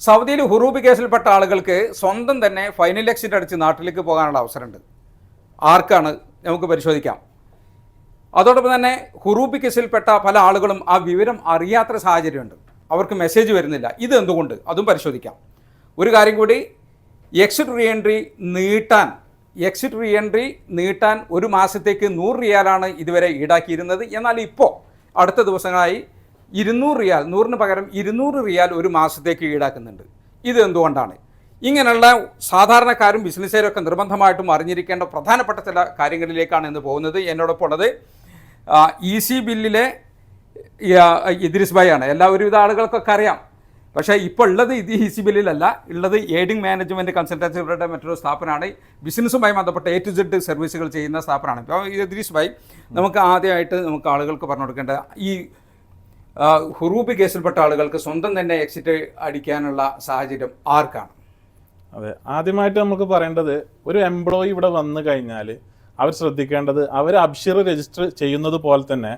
സൗദിയിൽ ഹുറൂബ് കേസിൽപ്പെട്ട ആളുകൾക്ക് സ്വന്തം തന്നെ ഫൈനൽ എക്സിറ്റ് അടിച്ച് നാട്ടിലേക്ക് പോകാനുള്ള അവസരമുണ്ട്. ആർക്കാണ്? നമുക്ക് പരിശോധിക്കാം. അതോടൊപ്പം തന്നെ ഹുറൂബ് കേസിൽപ്പെട്ട പല ആളുകളും ആ വിവരം അറിയാത്ത സാഹചര്യമുണ്ട്. അവർക്ക് മെസ്സേജ് വരുന്നില്ല. ഇത് എന്തുകൊണ്ട്? അതും പരിശോധിക്കാം. ഒരു കാര്യം കൂടി എക്സിറ്റ് റീ എൻട്രി നീട്ടാൻ എക്സിറ്റ് റീ എൻട്രി നീട്ടാൻ ഒരു മാസത്തേക്ക് നൂറ് റിയാലാണ് ഇതുവരെ ഈടാക്കിയിരുന്നത്. എന്നാൽ ഇപ്പോൾ അടുത്ത ദിവസങ്ങളായി ഇരുന്നൂറ് റിയാൽ നൂറിന് പകരം ഇരുന്നൂറ് റിയാൽ ഒരു മാസത്തേക്ക് ഈടാക്കുന്നുണ്ട്. ഇത് എന്തുകൊണ്ടാണ്? ഇങ്ങനെയുള്ള സാധാരണക്കാരും ബിസിനസ്സുകാരും ഒക്കെ നിർബന്ധമായിട്ടും അറിഞ്ഞിരിക്കേണ്ട പ്രധാനപ്പെട്ട ചില കാര്യങ്ങളിലേക്കാണ് ഇന്ന് പോകുന്നത്. എന്നോടൊപ്പം ഉള്ളത് ഇ സി ബില്ലിലെ ഈ, ആ, ഇദ്രിസ് ഭായി ആണ്. എല്ലാ ഒരുവിധ ആളുകൾക്കൊക്കെ അറിയാം. പക്ഷേ ഇപ്പോൾ ഉള്ളത് ഇത് ഇ സി ബില്ലിലല്ല. ഉള്ളത് എയ്ഡിംഗ് മാനേജ്മെന്റ് കൺസൾട്ടൻസികളുടെ മറ്റൊരു സ്ഥാപനമാണ്. ബിസിനസ്സുമായി ബന്ധപ്പെട്ട എ ടു സെഡ് സർവീസുകൾ ചെയ്യുന്ന സ്ഥാപനമാണ്. ഇപ്പോൾ ഇദ്രീസ് ഭായി നമുക്ക് ആദ്യമായിട്ട് നമുക്ക് ആളുകൾക്ക് പറഞ്ഞു കൊടുക്കേണ്ട ഈ ഹുറൂബ് കേസിൽപ്പെട്ട ആളുകൾക്ക് സ്വന്തം തന്നെ എക്സിറ്റ് അടിക്കാനുള്ള സാഹചര്യം ആർക്കാണ്? അതെ ആദ്യമായിട്ട് നമുക്ക് പറയേണ്ടത് ഒരു എംപ്ലോയി ഇവിടെ വന്നു കഴിഞ്ഞാൽ അവർ ശ്രദ്ധിക്കേണ്ടത് അവർ അബ്ഷിർ രജിസ്റ്റർ ചെയ്യുന്നത് പോലെ തന്നെ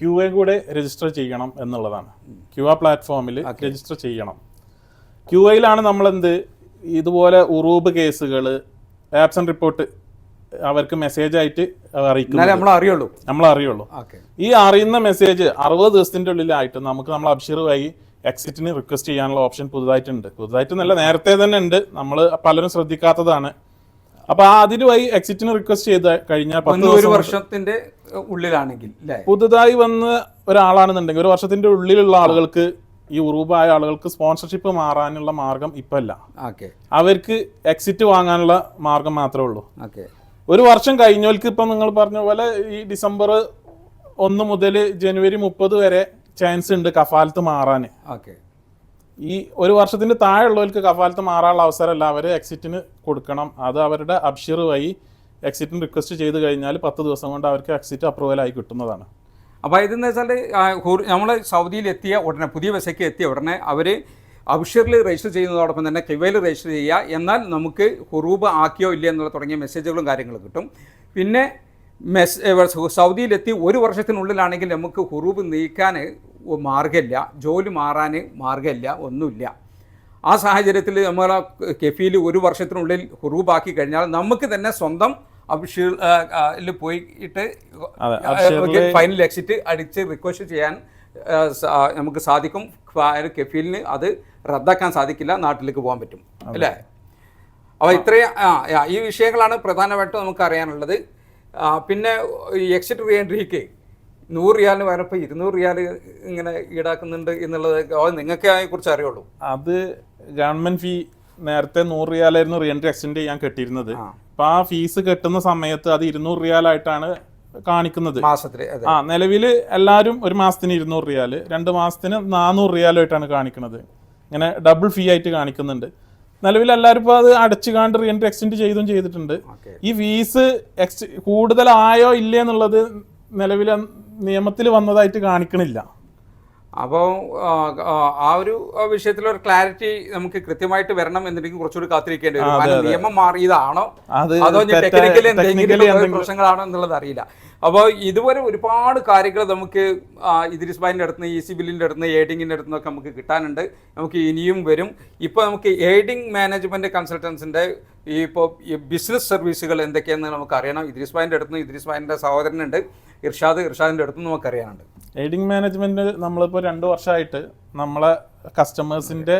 ക്യു എ കൂടെ രജിസ്റ്റർ ചെയ്യണം എന്നുള്ളതാണ്. ക്യു ആ പ്ലാറ്റ്ഫോമിൽ രജിസ്റ്റർ ചെയ്യണം. ക്യു എയിലാണ് നമ്മളെന്ത്? ഇതുപോലെ ഉറൂബ് കേസുകൾ ആബ്സെന്റ് റിപ്പോർട്ട് അവർക്ക് മെസ്സേജ് ആയിട്ട് അറിയിക്കും അറിയിക്കുന്നത് നമ്മൾ അറിയുള്ളൂ. നമ്മൾ അറിയുള്ളൂ. ഈ അറിയുന്ന മെസ്സേജ് അറുപത് ദിവസത്തിന്റെ ഉള്ളിലായിട്ട് നമുക്ക് നമ്മൾ അബ്ഷിർ വഴി എക്സിറ്റിന് റിക്വസ്റ്റ് ചെയ്യാനുള്ള ഓപ്ഷൻ പുതുതായിട്ടുണ്ട്. പുതുതായിട്ട് നല്ല നേരത്തെ തന്നെ ഉണ്ട്. നമ്മൾ പലരും ശ്രദ്ധിക്കാത്തതാണ്. അപ്പൊ ആ അതിന് വഴി എക്സിറ്റിന് റിക്വസ്റ്റ് ചെയ്ത് കഴിഞ്ഞാൽ ഒരു വർഷത്തിന്റെ ഉള്ളിലാണെങ്കിൽ പുതുതായി വന്ന ഒരാളാണെന്നുണ്ടെങ്കിൽ ഒരു വർഷത്തിന്റെ ഉള്ളിലുള്ള ആളുകൾക്ക് ഈ ഉറൂബായ ആളുകൾക്ക് സ്പോൺസർഷിപ്പ് മാറാനുള്ള മാർഗം ഇപ്പല്ല. അവർക്ക് എക്സിറ്റ് വാങ്ങാനുള്ള മാർഗം മാത്രമേ ഉള്ളൂ. ഒരു വർഷം കഴിഞ്ഞവർക്ക് ഇപ്പം നിങ്ങൾ പറഞ്ഞ പോലെ ഈ ഡിസംബർ ഒന്ന് മുതൽ ജനുവരി മുപ്പത് വരെ ചാൻസ് ഉണ്ട് കഫാലത്ത് മാറാൻ. ഓക്കെ. ഈ ഒരു വർഷത്തിന്റെ താഴെയുള്ളവർക്ക് കഫാലത്ത് മാറാനുള്ള അവസരമല്ല. അവർ എക്സിറ്റിന് കൊടുക്കണം. അത് അവരുടെ അബ്ഷിർ വഴി എക്സിറ്റിന് റിക്വസ്റ്റ് ചെയ്ത് കഴിഞ്ഞാൽ പത്ത് ദിവസം കൊണ്ട് അവർക്ക് എക്സിറ്റ് അപ്രൂവൽ ആയി കിട്ടുന്നതാണ്. അപ്പോൾ ഇതെന്ന് വെച്ചാൽ നമ്മൾ സൗദിയിൽ എത്തിയ ഉടനെ പുതിയ വിസയ്ക്ക് എത്തിയ ഉടനെ അവർ അബ്ഷറിൽ രജിസ്റ്റർ ചെയ്യുന്നതോടൊപ്പം തന്നെ കിവയിൽ രജിസ്റ്റർ ചെയ്യുക. എന്നാൽ നമുക്ക് ഹുറൂബ് ആക്കിയോ ഇല്ലയോ എന്നുള്ള തുടങ്ങിയ മെസ്സേജുകളും കാര്യങ്ങളും കിട്ടും. പിന്നെ മെസ് സൗദിയിലെത്തി ഒരു വർഷത്തിനുള്ളിലാണെങ്കിൽ നമുക്ക് ഹുറൂബ് നീക്കാൻ മാർഗമില്ല ജോലി മാറാൻ മാർഗമില്ല ഒന്നുമില്ല. ആ സാഹചര്യത്തിൽ നമ്മൾ കെഫിയിൽ ഒരു വർഷത്തിനുള്ളിൽ ഹുറൂബാക്കി കഴിഞ്ഞാൽ നമുക്ക് തന്നെ സ്വന്തം അഭിഷേകിൽ പോയിട്ട് ഫൈനൽ എക്സിറ്റ് അടിച്ച് റിക്വസ്റ്റ് ചെയ്യാൻ നമുക്ക് സാധിക്കും. കെഫീലിന് അത് റദ്ദാക്കാൻ സാധിക്കില്ല നാട്ടിലേക്ക് പോകാൻ പറ്റും. അല്ലേ? അപ്പോൾ ഇത്രയും ആ ഈ വിഷയങ്ങളാണ് പ്രധാനമായിട്ടും നമുക്ക് അറിയാനുള്ളത്. പിന്നെ ഈ എക്സിറ്റ് റീ എൻട്രിക്ക് നൂറ് റിയാലിന് പകരം ഇപ്പോൾ ഇരുന്നൂറ് റിയാൽ ഇങ്ങനെ ഈടാക്കുന്നുണ്ട് എന്നുള്ളത് നിങ്ങൾക്ക് അതിനെക്കുറിച്ച് അറിയുള്ളൂ. അത് ഗവൺമെന്റ് ഫീ നേരത്തെ നൂറ് റിയാലായിരുന്നു റീ എൻട്രി എക്സ്റ്റെൻഡ് ചെയ്യാൻ കെട്ടിയിരുന്നത്. അപ്പം ആ ഫീസ് കെട്ടുന്ന സമയത്ത് അത് ഇരുന്നൂറ് റിയാലായിട്ടാണ് കാണിക്കുന്നത്. മാസത്തിൽ ആ നിലവിൽ എല്ലാവരും ഒരു മാസത്തിന് ഇരുന്നൂറ് റിയാൽ രണ്ട് മാസത്തിന് നാനൂറ് റിയാലായിട്ടാണ് കാണിക്കുന്നത് ഇങ്ങനെ ഡബിൾ ഫീ ആയിട്ട് കാണിക്കുന്നുണ്ട്. നിലവിൽ എല്ലാവരും ഇപ്പോൾ അത് അടച്ചു കാണ്ട് റീ എൻട്രി എക്സ്റ്റെൻഡ് ചെയ്തും ചെയ്തിട്ടുണ്ട്. ഈ ഫീസ് എക്സ് കൂടുതലായോ ഇല്ലേ എന്നുള്ളത് നിലവിലെ നിയമത്തിൽ വന്നതായിട്ട് കാണിക്കണില്ല. അപ്പോൾ ആ ഒരു വിഷയത്തിൽ ഒരു ക്ലാരിറ്റി നമുക്ക് കൃത്യമായിട്ട് വരണം എന്നുണ്ടെങ്കിൽ കുറച്ചുകൂടി കാത്തിരിക്കേണ്ടി വരും. നിയമം മാറിയതാണോ? അതോ ടെക്നിക്കലി എന്തെങ്കിലും പ്രശ്നങ്ങളാണോ എന്നുള്ളത് അറിയില്ല. അപ്പോൾ ഇതുവരെ ഒരുപാട് കാര്യങ്ങൾ നമുക്ക് ഇദ്രിസ് ബായിന്റെ അടുത്ത് നിന്ന് ഇ സി ബില്ലിന്റെ അടുത്ത് നിന്ന് എയ്ഡിങ്ങിന്റെ അടുത്ത് നിന്നൊക്കെ നമുക്ക് കിട്ടാനുണ്ട്. നമുക്ക് ഇനിയും വരും. ഇപ്പോൾ നമുക്ക് എയ്ഡിങ് മാനേജ്മെന്റ് കൺസൾട്ടൻസിന്റെ ഈ ഇപ്പോൾ ഈ ബിസിനസ് സർവീസുകൾ എന്തൊക്കെയാണെന്ന് നമുക്ക് അറിയണം. ഇദ്രിസ് ബായിന്റെ അടുത്ത് നിന്ന് ഇദ്രിസ് ബായിന്റെ സഹോദരനുണ്ട്. ഇർഷാദ് ഇർഷാദിന്റെ അടുത്ത് നിന്ന് നമുക്ക് അറിയാനുണ്ട്. എയ്ഡിങ് മാനേജ്മെന്റ് നമ്മളിപ്പോൾ രണ്ട് വർഷമായിട്ട് നമ്മളെ കസ്റ്റമേഴ്സിന്റെ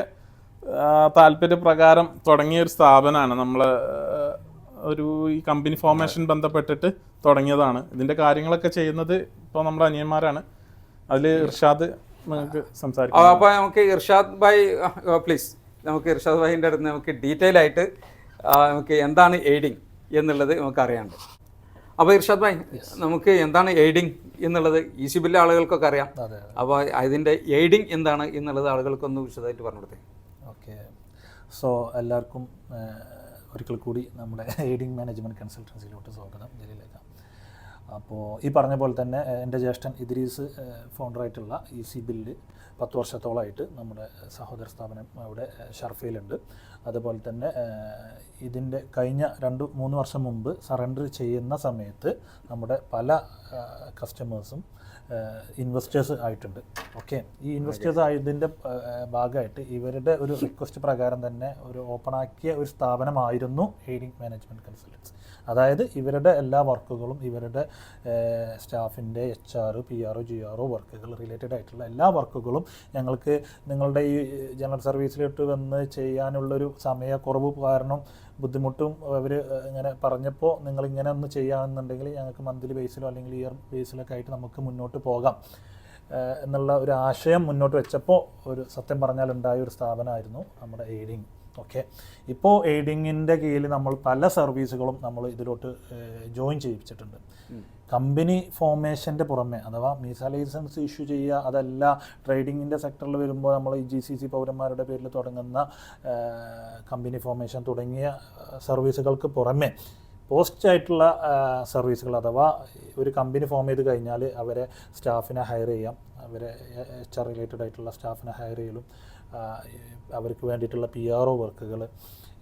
താല്പര്യപ്രകാരം തുടങ്ങിയ ഒരു സ്ഥാപനമാണ് നമ്മൾ ഒരു ഈ കമ്പനി ഫോർമേഷൻ ബന്ധപ്പെട്ടിട്ട് തുടങ്ങിയതാണ്. ഇതിന്റെ കാര്യങ്ങളൊക്കെ ചെയ്യുന്നത് ഇപ്പോൾ നമ്മുടെ അനിയന്മാരാണ്. അതിൽ ഇർഷാദ് നമുക്ക് സംസാരിക്കാം. അപ്പോൾ നമുക്ക് ഇർഷാദ് ഭായ് പ്ലീസ്. നമുക്ക് ഇർഷാദ് ഭായിന്റെ അടുത്ത് നമുക്ക് ഡീറ്റെയിൽ ആയിട്ട് നമുക്ക് എന്താണ് എയ്ഡിങ് എന്നുള്ളത് നമുക്ക് അറിയാനുണ്ട്. അപ്പോൾ ഇർഷാദ് ഭായ് നമുക്ക് എന്താണ് എയ്ഡിങ് എന്നുള്ളത്? ഈ സി ബില്ലെ ആളുകൾക്കൊക്കെ അറിയാം. അപ്പോൾ അതിന്റെ എയ്ഡിങ് എന്താണ് എന്നുള്ളത് ആളുകൾക്കൊന്ന് വിശദമായിട്ട് പറഞ്ഞു കൊടുത്തേ. ഓക്കെ. സോ എല്ലാവർക്കും ഒരിക്കൽ കൂടി നമ്മുടെ എയ്ഡിങ് മാനേജ്മെന്റ് കൺസൾട്ടൻസിയിലോട്ട് സ്വാഗതം. ജലീലേക്ക് അപ്പോൾ ഈ പറഞ്ഞ പോലെ തന്നെ എന്റെ ജ്യേഷ്ഠൻ ഇദ്രീസ് ഫൗണ്ടറായിട്ടുള്ള ഇ സി ബില്ല് പത്ത് വർഷത്തോളമായിട്ട് നമ്മുടെ സഹോദര സ്ഥാപനം അവിടെ ഷർഫയിലുണ്ട്. അതുപോലെ തന്നെ ഇതിന്റെ കഴിഞ്ഞ രണ്ട് മൂന്ന് വർഷം മുമ്പ് സറണ്ടർ ചെയ്യുന്ന സമയത്ത് നമ്മുടെ പല കസ്റ്റമേഴ്സും ഇൻവെസ്റ്റേഴ്സ് ആയിട്ടുണ്ട്. ഓക്കെ ഈ ഇൻവെസ്റ്റേഴ്സ് ആയതിന്റെ ഭാഗമായിട്ട് ഇവരുടെ ഒരു റിക്വസ്റ്റ് പ്രകാരം തന്നെ ഒരു ഓപ്പൺ ആക്കിയ ഒരു സ്ഥാപനമായിരുന്നു എയ്ഡിങ് മാനേജ്മെന്റ് കൺസൾട്ടൻസ് അതായത് ഇവരുടെ എല്ലാ വർക്കുകളും ഇവരുടെ സ്റ്റാഫിന്റെ H R P R O G R O വർക്കുകൾ റിലേറ്റഡ് ആയിട്ടുള്ള എല്ലാ വർക്കുകളും ഞങ്ങൾക്ക് നിങ്ങളുടെ ഈ ജനറൽ സർവീസിലോട്ട് വന്ന് ചെയ്യാനുള്ളൊരു സമയക്കുറവ് കാരണം ബുദ്ധിമുട്ടും അവർ ഇങ്ങനെ പറഞ്ഞപ്പോൾ നിങ്ങൾ ഇങ്ങനെ ഒന്ന് ചെയ്യാമെന്നുണ്ടെങ്കിൽ ഞങ്ങൾക്ക് മന്ത്ലി ബേസിലോ അല്ലെങ്കിൽ ഇയർ ബേസിലൊക്കെ ആയിട്ട് നമുക്ക് മുന്നോട്ട് പോകാം. എന്നുള്ള ഒരു ആശയം മുന്നോട്ട് വെച്ചപ്പോൾ ഒരു സത്യം പറഞ്ഞാൽ ഉണ്ടായ ഒരു സ്ഥാപനമായിരുന്നു നമ്മുടെ എയ്ഡിങ്. ഓക്കെ. ഇപ്പോൾ എയ്ഡിങ്ങിന്റെ കീഴിൽ നമ്മൾ പല സർവീസുകളും നമ്മൾ ഇതിലോട്ട് ജോയിൻ ചെയ്യിപ്പിച്ചിട്ടുണ്ട്. കമ്പനി ഫോർമേഷന്റെ പുറമെ അഥവാ മീസ ലൈസൻസ് ഇഷ്യൂ ചെയ്യുക അതല്ല ട്രേഡിങ്ങിന്റെ സെക്ടറിൽ വരുമ്പോൾ നമ്മൾ ഈ ജി സി സി പൗരന്മാരുടെ പേരിൽ തുടങ്ങുന്ന കമ്പനി ഫോർമേഷൻ തുടങ്ങിയ സർവീസുകൾക്ക് പുറമെ പോസ്റ്റ് ആയിട്ടുള്ള സർവീസുകൾ അഥവാ ഒരു കമ്പനി ഫോം ചെയ്ത് കഴിഞ്ഞാൽ അവരെ സ്റ്റാഫിനെ ഹയർ ചെയ്യാം. അവരെ എച്ച് ആർ റിലേറ്റഡ് ആയിട്ടുള്ള സ്റ്റാഫിനെ ഹയർ ചെയ്യലും അവർക്ക് വേണ്ടിയിട്ടുള്ള പി ആർ ഒ വർക്കുകൾ.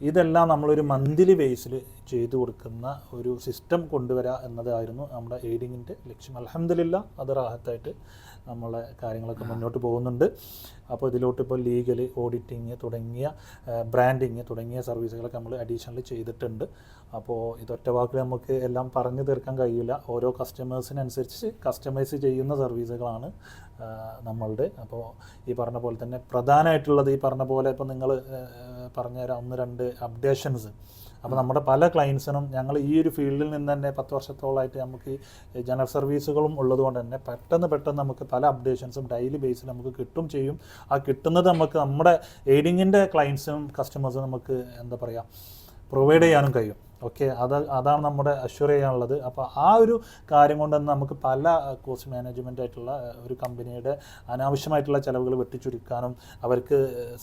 ഇതെല്ലാം നമ്മളൊരു മന്ത്ലി ബേസിൽ ചെയ്തു കൊടുക്കുന്ന ഒരു സിസ്റ്റം കൊണ്ടുവരിക എന്നതായിരുന്നു നമ്മുടെ എയ്ഡിങ്ങിന്റെ ലക്ഷ്യം. അലഹമില്ല അത് റാഹത്തായിട്ട് നമ്മളെ കാര്യങ്ങളൊക്കെ മുന്നോട്ട് പോകുന്നുണ്ട്. അപ്പോൾ ഇതിലോട്ട് ഇപ്പോൾ ലീഗൽ ഓഡിറ്റിങ് തുടങ്ങിയ ബ്രാൻഡിങ് തുടങ്ങിയ സർവീസുകളൊക്കെ നമ്മൾ അഡീഷണൽ ചെയ്തിട്ടുണ്ട്. അപ്പോൾ ഇതൊറ്റ വാക്കിൽ നമുക്ക് എല്ലാം പറഞ്ഞു തീർക്കാൻ കഴിയില്ല. ഓരോ കസ്റ്റമേഴ്സിനനുസരിച്ച് കസ്റ്റമൈസ് ചെയ്യുന്ന സർവീസുകളാണ് നമ്മളുടെ. അപ്പോൾ ഈ പറഞ്ഞ പോലെ തന്നെ പ്രധാനമായിട്ടുള്ളത് ഈ പറഞ്ഞ പോലെ ഇപ്പോൾ നിങ്ങൾ പറഞ്ഞുതരാം. ഒന്ന് രണ്ട് അപ്ഡേഷൻസ് അപ്പോൾ നമ്മുടെ പല ക്ലയൻസിനും ഞങ്ങൾ ഈ ഒരു ഫീൽഡിൽ നിന്ന് തന്നെ പത്ത് വർഷത്തോളമായിട്ട് നമുക്ക് ഈ ജനറൽ സർവീസുകളും ഉള്ളതുകൊണ്ട് തന്നെ പെട്ടെന്ന് പെട്ടെന്ന് നമുക്ക് പല അപ്ഡേഷൻസും ഡെയിലി ബേസിൽ നമുക്ക് കിട്ടും ചെയ്യും. ആ കിട്ടുന്നത് നമുക്ക് നമ്മുടെ എയ്ഡിങ്ങിന്റെ ക്ലയൻസിനും കസ്റ്റമേഴ്സും നമുക്ക് എന്താ പറയുക പ്രൊവൈഡ് ചെയ്യാനും കഴിയും. ഓക്കെ അത് അതാണ് നമ്മുടെ അഷ്യൂർ ചെയ്യാനുള്ളത്. അപ്പോൾ ആ ഒരു കാര്യം കൊണ്ട് തന്നെ നമുക്ക് പല കോസ്റ്റ് മാനേജ്മെന്റ് ആയിട്ടുള്ള ഒരു കമ്പനിയുടെ അനാവശ്യമായിട്ടുള്ള ചിലവുകൾ വെട്ടിച്ചുരുക്കാനും അവർക്ക്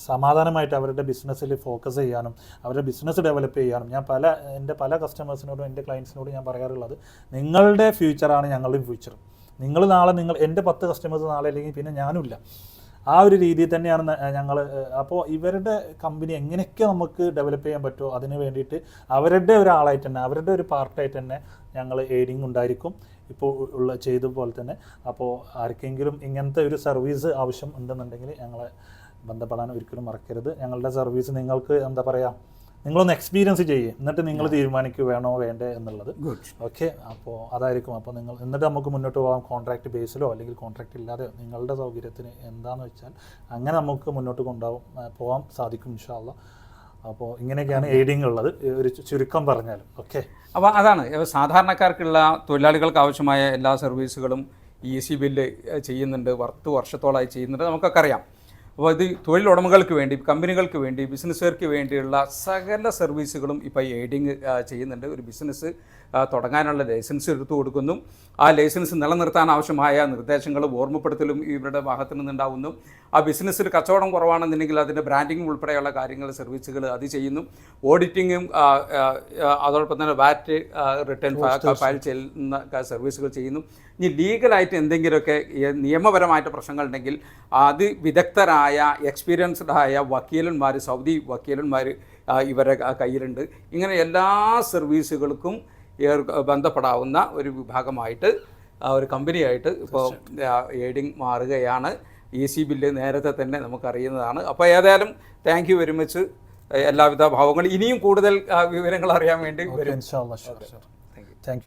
സമാധാനമായിട്ട് അവരുടെ ബിസിനസ്സിൽ ഫോക്കസ് ചെയ്യാനും അവരുടെ ബിസിനസ് ഡെവലപ്പ് ചെയ്യാനും ഞാൻ പല എന്റെ പല കസ്റ്റമേഴ്സിനോടും എന്റെ ക്ലയൻസിനോടും ഞാൻ പറയാറുള്ളത് നിങ്ങളുടെ ഫ്യൂച്ചറാണ് ഞങ്ങളുടെ ഫ്യൂച്ചർ നിങ്ങൾ നാളെ നിങ്ങൾ എന്റെ പത്ത് കസ്റ്റമേഴ്സ് നാളെ അല്ലെങ്കിൽ പിന്നെ ഞാനുമില്ല. ആ ഒരു രീതിയിൽ തന്നെയാണ് ഞങ്ങൾ അപ്പോൾ ഇവരുടെ കമ്പനി എങ്ങനെയൊക്കെ നമുക്ക് ഡെവലപ്പ് ചെയ്യാൻ പറ്റുമോ അതിന് വേണ്ടിയിട്ട് അവരുടെ ഒരാളായിട്ട് തന്നെ അവരുടെ ഒരു പാർട്ടായിട്ട് തന്നെ ഞങ്ങൾ എയ്ഡിങ് ഉണ്ടായിരിക്കും. ഇപ്പോൾ ഉള്ള ചെയ്ത പോലെ തന്നെ. അപ്പോൾ ആർക്കെങ്കിലും ഇങ്ങനത്തെ ഒരു സർവീസ് ആവശ്യം ഉണ്ടെന്നുണ്ടെങ്കിൽ ഞങ്ങളെ ബന്ധപ്പെടാൻ ഒരിക്കലും മറക്കരുത്. ഞങ്ങളുടെ സർവീസ് നിങ്ങൾക്ക് എന്താ പറയുക നിങ്ങളൊന്ന് എക്സ്പീരിയൻസ് ചെയ്യേ. എന്നിട്ട് നിങ്ങൾ തീരുമാനിക്കുക വേണോ വേണ്ടേ എന്നുള്ളത്. ഓക്കെ അപ്പോൾ അതായിരിക്കും. അപ്പോൾ നിങ്ങൾ എന്നിട്ട് നമുക്ക് മുന്നോട്ട് പോകാം കോൺട്രാക്ട് ബേസിലോ അല്ലെങ്കിൽ കോൺട്രാക്ട് ഇല്ലാതെ നിങ്ങളുടെ സൗകര്യത്തിന് എന്താണെന്ന് വെച്ചാൽ അങ്ങനെ നമുക്ക് മുന്നോട്ട് കൊണ്ടുപോകാം ആ, പോകാൻ സാധിക്കും ഇൻഷാല്ല അപ്പോൾ ഇങ്ങനെയൊക്കെയാണ് എയ്ഡിങ് ഉള്ളത്. ഒരു ചുരുക്കം പറഞ്ഞാലും. ഓക്കെ അപ്പോൾ അതാണ്. സാധാരണക്കാർക്കുള്ള തൊഴിലാളികൾക്ക് ആവശ്യമായ എല്ലാ സർവീസുകളും ഇ സി ബില്ല് ചെയ്യുന്നുണ്ട്. പത്ത് വർഷത്തോളമായി ചെയ്യുന്നുണ്ട്. നമുക്കൊക്കെ അറിയാം. ഇത് തൊഴിലുടമകൾക്ക് വേണ്ടി കമ്പനികൾക്ക് വേണ്ടി ബിസിനസ്സുകാർക്ക് വേണ്ടിയുള്ള സകല സർവീസുകളും ഇപ്പോൾ എയ്ഡിങ് ചെയ്യുന്നുണ്ട്. ഒരു ബിസിനസ് തുടങ്ങാനുള്ള ലൈസൻസ് എടുത്തു കൊടുക്കുന്നു. ആ ലൈസൻസ് നിലനിർത്താൻ ആവശ്യമായ നിർദ്ദേശങ്ങളും ഓർമ്മപ്പെടുത്തലും ഇവരുടെ ഭാഗത്തു നിന്നുണ്ടാവുന്നു. ആ ബിസിനസ്സിൽ കച്ചവടം കുറവാണെന്നുണ്ടെങ്കിൽ അതിന്റെ ബ്രാൻഡിങ്ങും ഉൾപ്പെടെയുള്ള കാര്യങ്ങൾ സർവീസുകൾ അത് ചെയ്യുന്നു. ഓഡിറ്റിങ്ങും അതോടൊപ്പം തന്നെ വാറ്റ് റിട്ടേൺ ഫയൽ ചെയ്യുന്ന സർവീസുകൾ ചെയ്യുന്നു. ഇനി ലീഗലായിട്ട് എന്തെങ്കിലുമൊക്കെ നിയമപരമായിട്ട് പ്രശ്നങ്ങളുണ്ടെങ്കിൽ അത് വിദഗ്ധരായ എക്സ്പീരിയൻസ്ഡ് ആയ വക്കീലന്മാർ സൗദി വക്കീലന്മാർ ഇവരുടെ കയ്യിലുണ്ട്. ഇങ്ങനെ എല്ലാ സർവീസുകൾക്കും ഏർ- ബന്ധപ്പെടാവുന്ന ഒരു വിഭാഗമായിട്ട് ആ, ഒരു കമ്പനിയായിട്ട് ഇപ്പോൾ എയ്ഡിങ് മാറുകയാണ്. ഇ സി ബില്ല് നേരത്തെ തന്നെ നമുക്കറിയുന്നതാണ്. അപ്പോൾ ഏതായാലും താങ്ക് യു വെരി മച്ച് എല്ലാവിധ ഭാവങ്ങളും ഇനിയും കൂടുതൽ വിവരങ്ങൾ അറിയാൻ വേണ്ടി വരും.